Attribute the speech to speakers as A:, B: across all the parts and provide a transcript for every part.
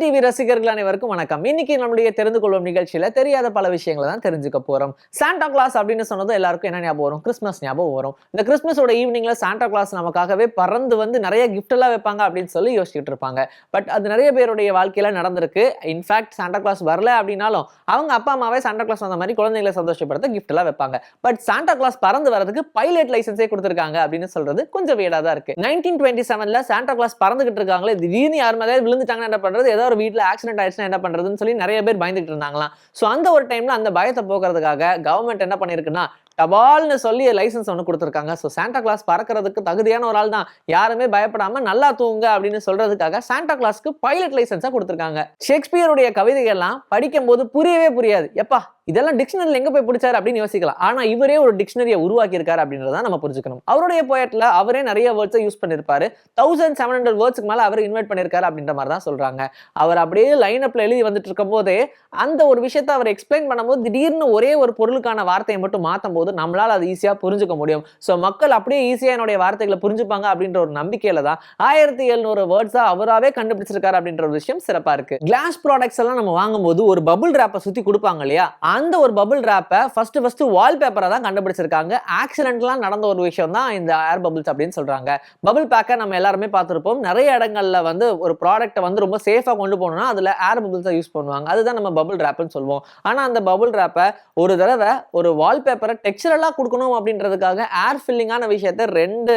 A: TV ரசிகர்கள் அனைவருக்கும் வணக்கம். இன்னைக்கு நம்முடைய தெரிந்து கொள்வோம் நிகழ்ச்சியில தெரியாத பல விஷயங்களை தான் தெரிஞ்சுக்க போறோம். சாண்டா கிளாஸ் அப்படின்னு சொன்னதும் எல்லாருக்கும் என்ன ஞாபகம் வரும்? கிறிஸ்மஸ் ஞாபகம் வரும். இந்த கிறிஸ்மஸோட ஈவினிங்ல சாண்டா கிளாஸ் நமக்காகவே பறந்து வந்து நிறைய கிஃப்ட் எல்லாம் வைப்பாங்க அப்படின்னு சொல்லி யோசிச்சுட்டு இருப்பாங்க. பட் அது நிறைய பேருடைய வாழ்க்கையில நடந்திருக்கு. இன்ஃபேக்ட் சாண்டா கிளாஸ் வரல அப்படின்னாலும் அவங்க அப்பா அம்மாவே சாண்டா கிளாஸ் வந்த மாதிரி குழந்தைங்களை சந்தோஷப்படுத்த கிஃப்ட் எல்லாம் வைப்பாங்க. பட் சாண்டா கிளாஸ் பறந்து வரதுக்கு பைலட் லைசன்ஸே கொடுத்துருக்காங்க அப்படின்னு சொல்றது கொஞ்சம் வீடா தான் இருக்கு. நைன்டீன் டுவெண்ட்டி செவன்ல சாண்டா கிளாஸ் பறந்துகிட்டு இருக்காங்களே திடீர்னு யார் மேலே விழுந்துட்டாங்கன்னா என்ன பண்றது? ஏதோ ஒரு வீட்டில் ஆக்சிடென்ட் ஆயிடுச்சுன்னா என்ன பண்ணுறதுன்னு சொல்லி நிறைய பேர் பயந்துட்டு இருந்தாங்களாம். ஸோ அந்த ஒரு டைமில் அந்த பயத்தை போக்குறதுக்காக கவர்மெண்ட் என்ன பண்ணிருக்குன்னா டபால்னு சொல்லி லைசன்ஸ் ஒன்று கொடுத்துருக்காங்க. ஸோ சாண்டா கிளாஸ் பறக்கிறதுக்கு தகுதியான ஒரு ஆள் தான் யாருமே பயப்படாம நல்லா தூங்க அப்படின்னு சொல்றதுக்காக சாண்டா கிளாஸ்க்கு பைலட் லைசன்ஸாக கொடுத்துருக்காங்க. ஷேக்ஸ்பியருடைய கவிதைகள்லாம் படிக்கும்போது புரியவே புரியாது. எப்பா இதெல்லாம் டிக்ஷனரியில் எங்க போய் பிடிச்சாரு அப்படின்னு யோசிக்கலாம். ஆனா இவரே ஒரு டிக்ஷனரியை உருவாக்கி இருக்காரு அப்படின்றத நம்ம புரிஞ்சுக்கணும். அவருடைய போயட்டில் அவரே நிறைய வேர்ட்ஸை யூஸ் பண்ணிருப்பாரு தௌசண்ட் செவன் ஹண்ட்ரட் வேர்ட்ஸ்க்கு மேல அவர் இன்வைட் பண்ணிருக்காரு அப்படின்ற மாதிரி தான் சொல்றாங்க. அவர் அப்படியே லைன் அப்ல எழுதி வந்துட்டு இருக்கும் போதே அந்த ஒரு விஷயத்தை அவர் எக்ஸ்பிளைன் பண்ணும்போது திடீர்னு ஒரே ஒரு பொருளுக்கான வார்த்தையை மட்டும் மாற்றும் போது நம்மளால அது ஈஸியா புரிஞ்சுக்க முடியும். ஸோ மக்கள் அப்படியே ஈஸியாக என்னுடைய வார்த்தைகளை புரிஞ்சுப்பாங்க அப்படின்ற ஒரு நம்பிக்கையில் தான் ஆயிரத்தி எழுநூறு வேர்ட்ஸாக அவராவே கண்டுபிடிச்சிருக்காரு அப்படின்ற ஒரு விஷயம் சிறப்பா இருக்கு. கிளாஸ் ப்ராடக்ட்ஸ் எல்லாம் நம்ம வாங்கும்போது ஒரு பபுள் ரேப்பை சுத்தி கொடுப்பாங்க இல்லையா? அந்த ஒரு பபுள் ரேப்பை ஃபர்ஸ்ட் ஃபர்ஸ்ட் வால் பேப்பரை தான் கண்டுபிடிச்சிருக்காங்க. ஆக்சிடென்ட்லாம் நடந்த ஒரு விஷயம் தான் இந்த ஏர் பபுள்ஸ் அப்படின்னு சொல்றாங்க. பபுள் பேக்கை நம்ம எல்லாருமே பார்த்துருப்போம். நிறைய இடங்கள்ல வந்து ஒரு ப்ராடக்ட்டை வந்து ரொம்ப சேஃபாக கொண்டு போகணும்னா அதில் ஏர் பபுள்ஸை யூஸ் பண்ணுவாங்க. அதுதான் நம்ம பபுள் ரேப்னு சொல்லுவோம். ஆனால் அந்த பபுள் ரேப்பை ஒரு தடவை ஒரு வால்பேப்பரை டெக்ஸ்சரலாக கொடுக்கணும் அப்படின்றதுக்காக ஏர் ஃபில்லிங்கான விஷயத்த ரெண்டு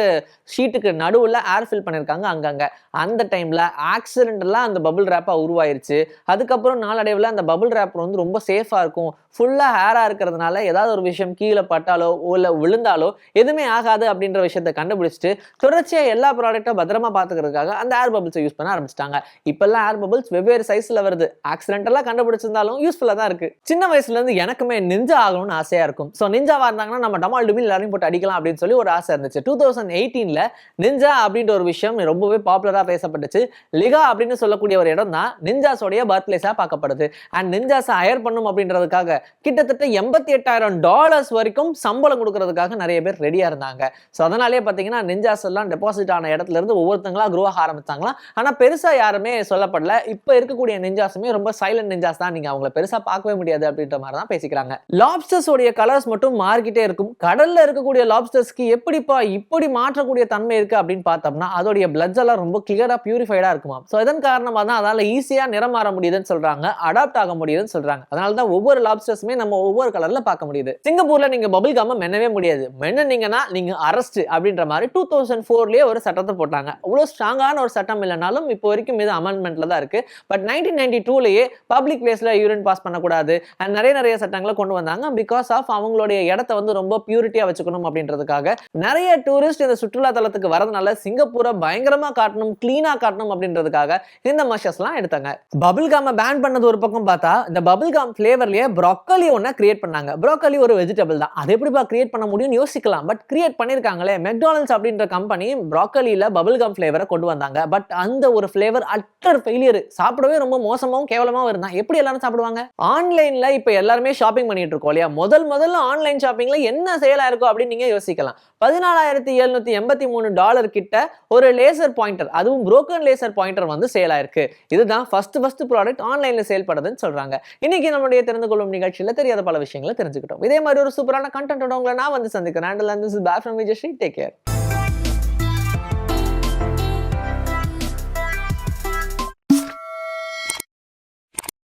A: ஷீட்டுக்கு நடுவில் ஏர் ஃபில் பண்ணியிருக்காங்க அங்கங்கே. அந்த டைமில் ஆக்சிடென்ட்லாம் அந்த பபுள் ரேப்பாக உருவாயிருச்சு. அதுக்கப்புறம் நாளடைவில் அந்த பபுள் ரேப்பர் வந்து ரொம்ப சேஃபாக இருக்கும். ஃபுல்லாக ஹேராக இருக்கிறதுனால ஏதாவது ஒரு விஷயம் கீழே பட்டாலோ இல்லை விழுந்தாலோ எதுவுமே ஆகாது அப்படின்ற விஷயத்த கண்டுபிடிச்சிட்டு தொடர்ச்சியாக எல்லா ப்ராடக்ட்டும் பத்திரமா பார்த்துக்கிறதுக்காக அந்த ஏர் பபிள்ஸை யூஸ் பண்ண ஆரம்பிச்சிட்டாங்க. இப்போல்லாம் ஏர் பபிள்ஸ் வெவ்வேறு சைஸில் வருது. ஆக்சிடென்டெல்லாம் கண்டுபிடிச்சிருந்தாலும் யூஸ்ஃபுல்லாக தான் இருக்குது சின்ன வயசுலேருந்து எனக்குமே நிஞ்சா ஆகணும்னு ஆசையாக இருக்கும். ஸோ நிஞ்சாவாக இருந்தாங்கன்னா நம்ம டமால் டுமில் எல்லாரையும் போட்டு அடிக்கலாம் அப்படின்னு சொல்லி ஒரு ஆசை இருந்துச்சு. டூ தௌசண்ட் எயிட்டீனில் நிஞ்சா அப்படின்ற ஒரு விஷயம் ரொம்பவே பாப்புலராக பேசப்பட்டுச்சு. லிகா அப்படின்னு சொல்லக்கூடிய ஒரு இடம் தான் நிஞ்சாஸோடைய பர்த் பிளேஸாக பார்க்கப்படுது. அண்ட் நிஞ்சாஸை ஹயர் பண்ணும் அப்படின்றதுக்காக கிட்டத்தட்ட எண்பத்தி எட்டாயிரம் டாலர்ஸ் வரைக்கும் சம்பளம் கொடுக்கறதுக்காக நிறைய பேர் ரெடியாக இருந்தாங்க. ஸோ அதனாலே பார்த்தீங்கன்னா நிஞ்சாஸ் எல்லாம் டெபாசிட் ஆன இடத்துல இருந்து ஒவ்வொருத்தங்களா குரோ ஆக ஆரம்பிச்சாங்களாம். ஆனால் பெருசாக யாருமே சொல்லப்படல. இப்போ இருக்கக்கூடிய நெஞ்சாஸுமே ரொம்ப சைலண்ட் நெஞ்சாஸ் தான். நீங்கள் அவங்கள பெருசாக பார்க்கவே முடியாது அப்படின்ற மாதிரி தான் பேசிக்கிறாங்க. லாப்ஸ்டர்ஸ் உடைய கலர்ஸ் மட்டும் மாறிக்கிட்டே இருக்கும். கடல்ல இருக்கக்கூடிய லாப்ஸ்டர்ஸ்க்கு எப்படிப்பா இப்படி மாற்றக்கூடிய தன்மை இருக்கு அப்படின்னு பார்த்தோம்னா அதோடைய பிளட்ஸ் எல்லாம் ரொம்ப கிளியரா பியூரிஃபைடா இருக்குமா ஸோ இதன் காரணமாக தான் அதால ஈஸியா நிறம் மாற முடியுதுன்னு சொல்றாங்க. அடாப்ட் ஆக முடியுதுன்னு சொல்றாங்க. அதனால தான் ஒவ்வொரு லாப்ஸ்டர் லாப்ஸ்டர்ஸுமே நம்ம ஒவ்வொரு கலர்ல பார்க்க முடியுது. சிங்கப்பூர்ல நீங்க பபிள் காம மென்னவே முடியாது. மென்னீங்கன்னா நீங்க அரஸ்ட் அப்படின்ற மாதிரி டூ தௌசண்ட் ஃபோர்லயே ஒரு சட்டத்தை போட்டாங்க. அவ்வளோ ஸ்ட்ராங்கான ஒரு சட்டம் இல்லைனாலும் இப்போ வரைக்கும் இது அமெண்ட்மெண்ட்ல தான் இருக்கு. பட் நைன்டீன் நைன்டி டூலேயே பப்ளிக் பிளேஸ்ல யூரின் பாஸ் பண்ணக்கூடாது. அண்ட் நிறைய நிறைய சட்டங்களை கொண்டு வந்தாங்க. பிகாஸ் ஆஃப் அவங்களுடைய இடத்த வந்து ரொம்ப பியூரிட்டியா வச்சுக்கணும் அப்படின்றதுக்காக நிறைய டூரிஸ்ட் இந்த சுற்றுலா தலத்துக்கு வரதுனால சிங்கப்பூரை பயங்கரமா காட்டணும் கிளீனா காட்டணும் அப்படின்றதுக்காக இந்த மெஷர்ஸ்லாம் எடுத்தாங்க. பபிள் காம பேன் பண்ணது ஒரு பக்கம் பார்த்தா இந்த பபிள் காம் ஃபிளேவர்லயே ப்ரோக்கலி ஒன்று கிரியேட் பண்ணாங்க. ப்ரோக்கலி ஒரு வெஜிடபிள் தான். அது எப்படிப்பா கிரியேட் பண்ண முடியும்னு யோசிக்கலாம். பட் கிரியேட் பண்ணிருக்காங்களே மெக்டானல்ஸ் அப்படின்ற கம்பெனி ப்ரோக்கலியில பபிள் கம் ஃப்ளேவரை கொண்டு வந்தாங்க. பட் அந்த ஒரு ஃப்ளேவர் அட்டர் ஃபெயிலியர் சாப்பிடவே ரொம்ப மோசமாகவும் கேவலமாகவும் இருந்தான் எப்படி எல்லாரும் சாப்பிடுவாங்க? ஆன்லைனில் இப்போ எல்லாருமே ஷாப்பிங் பண்ணிட்டு இருக்கோம் இல்லையா? முதல் முதல்ல ஆன்லைன் ஷாப்பிங்கில் என்ன செயலாக இருக்கும் அப்படின்னு நீங்க யோசிக்கலாம். பதினாலாயிரத்தி எழுநூத்தி எண்பத்தி மூணு டாலர் கிட்ட ஒரு லேசர் பாயிண்டர் அதுவும் புரோக்கன் லேசர் பாயிண்டர் வந்து சேல் ஆயிருக்கு. இதுதான் ஃபர்ஸ்ட் ஃபர்ஸ்ட் ப்ராடக்ட் ஆன்லைனில் செயல்படுதுன்னு சொல்றாங்க. இன்னைக்கு நம்மளுடைய தெரிந்து கொள்ளும் நிகழ்ச்சியில் தெரியாத பல விஷயங்களை தெரிஞ்சுக்கிட்டோம். இதே மாதிரி ஒரு சூப்பரான கண்டென்ட் உங்களை நான் வந்து சந்திக்கிறேன். And this is back from Vijay take care